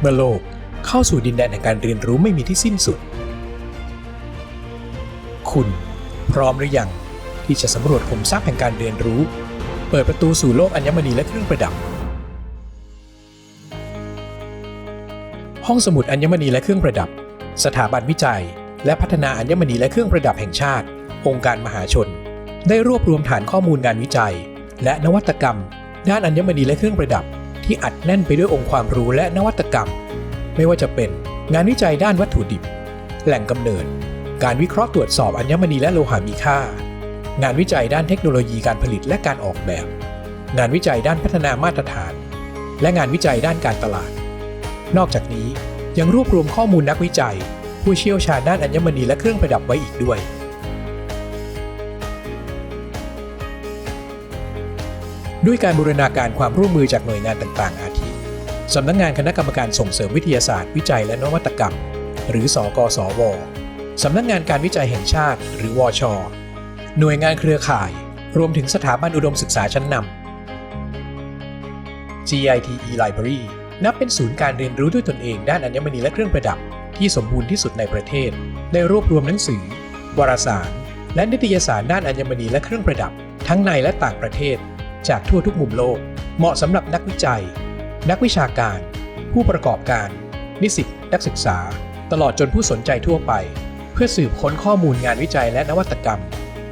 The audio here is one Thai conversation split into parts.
เมื่อโลกเข้าสู่ดินแดนแห่งการเรียนรู้ไม่มีที่สิ้นสุด คุณพร้อมหรือยังที่จะสำรวจขุมทรัพย์แห่งการเรียนรู้ เปิดประตูสู่โลกอัญมณีและเครื่องประดับ ห้องสมุดอัญมณีและเครื่องประดับ สถาบันวิจัย และพัฒนาอัญมณีและเครื่องประดับแห่งชาติ องค์การมหาชน ได้รวบรวมฐานข้อมูลงานวิจัย และนวัตกรรม ด้านอัญมณีและเครื่องประดับ ที่อัดแน่นไปด้วยองค์ความรู้และนวัตกรรม ไม่ว่าจะเป็นงานวิจัยด้านวัตถุดิบ แหล่งกำเนิด การวิเคราะห์ตรวจสอบอัญมณีและโลหะมีค่า งานวิจัยด้านเทคโนโลยีการผลิตและการออกแบบ งานวิจัยด้านพัฒนามาตรฐาน และงานวิจัยด้านการตลาด นอกจากนี้ยังรวบรวมข้อมูลนักวิจัย ผู้เชี่ยวชาญด้านอัญมณีและเครื่องประดับไว้อีกด้วย ด้วยการบูรณาการความร่วมมือจากหน่วยงานต่างๆ อาทิสำนักงงานคณะกรรมการส่งเสริมวิทยาศาสตร์ วิจัยและนวัตกรรม หรือ สกสว สำนักงานการวิจัยแห่งชาติ หรือวช หน่วยงานเครือข่าย รวมถึงสถาบันอุดมศึกษาชั้นนำ GITE Library นับเป็นศูนย์การเรียนรู้ด้วยตนเองด้านอัญมณีและเครื่องประดับ ที่สมบูรณ์ที่สุดในประเทศ ได้รวบรวมหนังสือ วารสาร และนิตยสารด้านอัญมณีและเครื่องประดับ ทั้งในและต่างประเทศ จากทั่วทุกมุมโลก เหมาะสำหรับนักวิจัย นักวิชาการ ผู้ประกอบการ นิสิตนักศึกษา ตลอดจนผู้สนใจทั่วไป เพื่อสืบค้นข้อมูลงานวิจัยและนวัตกรรม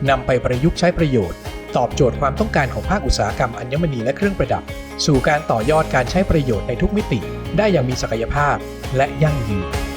นำไปประยุกต์ใช้ประโยชน์ ตอบโจทย์ความต้องการของภาคอุตสาหกรรมอัญมณีและเครื่องประดับ สู่การต่อยอดการใช้ประโยชน์ในทุกมิติ ได้อย่างมีศักยภาพและยั่งยืน